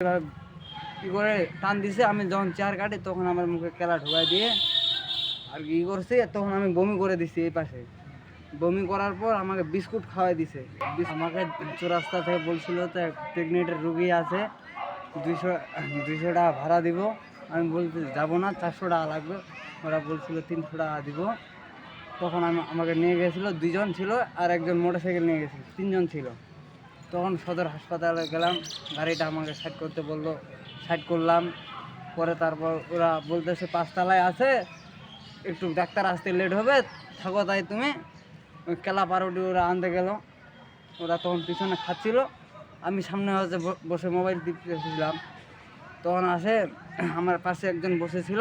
কি করে টান দিছে, আমি যখন চেয়ার কাটি তখন আমার মুখে কেলা ঢোকাই দিয়ে আর কি করছে, তখন আমি বমি করে দিছি এই পাশে। বমি করার পর আমাকে বিস্কুট খাওয়াই দিছে। আমাকে চৌরাস্তা থেকে বলছিল তো প্রেগনেন্টের রুগী আছে, দুইশো দুইশো টাকা ভাড়া দিব। আমি বলতে যাব না, চারশো টাকা লাগবে। ওরা বলছিল তিনশো টাকা দিব। তখন আমি আমাকে নিয়ে গেছিল দুজন ছিল আর একজন মোটরসাইকেল নিয়ে গেছিল, তিনজন ছিল। তখন সদর হাসপাতালে গেলাম, গাড়িটা আমাকে সাইড করতে বলল সাইড করলাম, পরে তারপর ওরা বলতেছে, পাঁচতলায় আছে, একটু ডাক্তার আসতে লেট হবে, থাকো তাই তুমি। কেলা পারোটি ওরা আনতে গেল। ওরা তখন পিছনে খাচ্ছিল। আমি সামনে হচ্ছে বসে মোবাইল টিপতেছিলাম। তখন আসে, আমার পাশে একজন বসেছিল।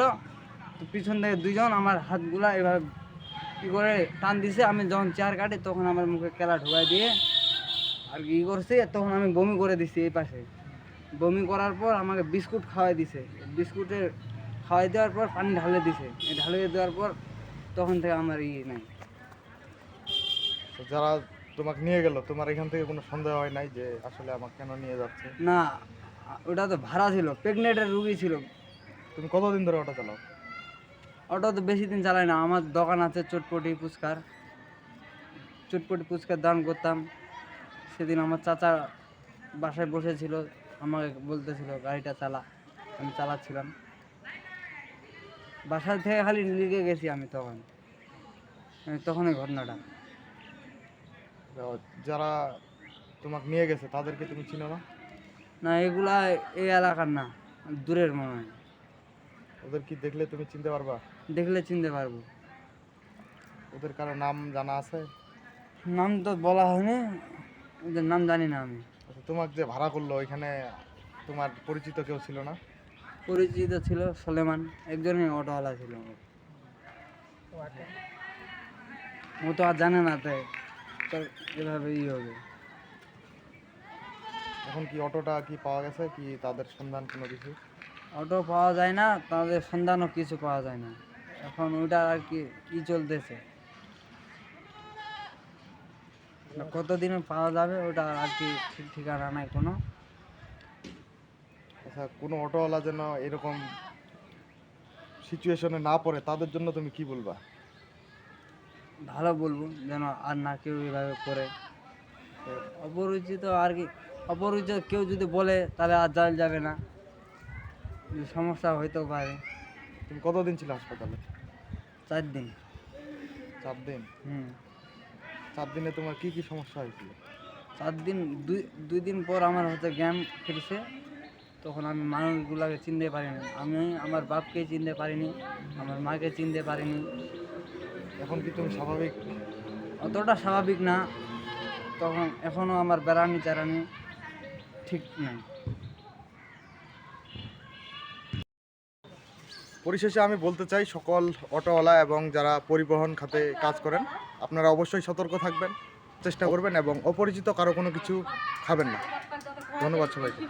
তো পিছন থেকে দুজন আমার হাতগুলা এভাবে কী করে টান দিছে, আমি যখন চেয়ার কাটি তখন আমার মুখে কেলা ঢোকাই দিয়ে আর কি করছে তখন আমি বমি করে দিছি এই পাশে। বমি করার পর আমাকে বিস্কুট খাওয়াই দিছে। বিস্কুটের খাওয়াই দেওয়ার পর পানি ঢালে দিছে। ঢালে দেওয়ার পর তখন থেকে আমার ই নাই। যারা তোমাকে নিয়ে গেল তোমার এখান থেকে কোনো সন্দেহ হয় নাই যে আসলে আমাকে কেন নিয়ে যাচ্ছে? না ওটা তো ভাড়া ছিল প্রেগনেন্টের রুগী ছিল। তুমি কতদিন ধরে অটো চালাও? অটো তো বেশি দিন চালাই না আমার দোকান আছে চটপটি ফুচকার চটপটি ফুচকার দান করতাম। সেদিন আমার চাচা বাসায় বসেছিল আমাকে বলতেছিল গাড়িটা চালা। আমি চালাচ্ছিলাম। বাসা থেকে খালি লিগে গেছি আমি তখন। তখনই ঘটনাটা। যারা তোমাকে নিয়ে গেছে তাদেরকে তুমি চিনো না? না এগুলা এই এলাকার না দূরের মনে হয়। ওদের কি দেখলে তুমি চিনতে পারবা? দেখলে চিনতে পারব। ওদের কারও নাম জানা আছে? নাম তো বলা হয়নি। ওদের নাম জানি না আমি। আচ্ছা তোমাকে যে ভাড়া করল ওইখানে তোমার পরিচিত কেউ ছিল না? পরিচিত ছিল সলেমান একজনই অটোওয়ালা ছিল। ও তো আর জানে না তাই তার এভাবে ই হবে। এখন কি অটোটা কি পাওয়া গেছে কি তাদের সন্ধান কোনো কিছু? অটো পাওয়া যায় না তাদের সন্ধানও কিছু পাওয়া যায় না। এখন ওইটা আর কি কি চলতেছে? কতদিনে পাওয়া যাবে ওটা আর কি ঠিক ঠিকানা নাই কোনো। আচ্ছা কোনো অটোওয়ালা যেন এরকম সিচুয়েশনে না পড়ে তাদের জন্য তুমি কি বলবা? ভালো বলব যেন আর না কেউ এভাবে করে অপরিচিত আর কি অপরিচিত কেউ যদি বলে তাহলে আর যাওয়া যাবে না। সমস্যা হইতেও পারে। তুমি কতদিন ছিল হাসপাতালে? চার দিন। চার দিন? হুম। চার দিনে তোমার কি কি সমস্যা হয়েছিল? চার দিন দুই দুই দিন পর আমার হচ্ছে জ্ঞান ফিরছে। তখন আমি মানুষগুলোকে চিনতে পারিনি। আমি আমার বাপকে চিনতে পারিনি আমার মাকে চিনতে পারিনি। এখন কি তুমি স্বাভাবিক? অতটা স্বাভাবিক না। তখন এখনও আমার বেড়ানি চারানি ঠিক নাই। পরিশেষে আমি বলতে চাই, সকল অটোওয়ালা এবং যারা পরিবহন খাতে কাজ করেন, আপনারা অবশ্যই সতর্ক থাকবেন, চেষ্টা করবেন এবং অপরিচিত কারও কোনো কিছু খাবেন না। ধন্যবাদ সবাইকে।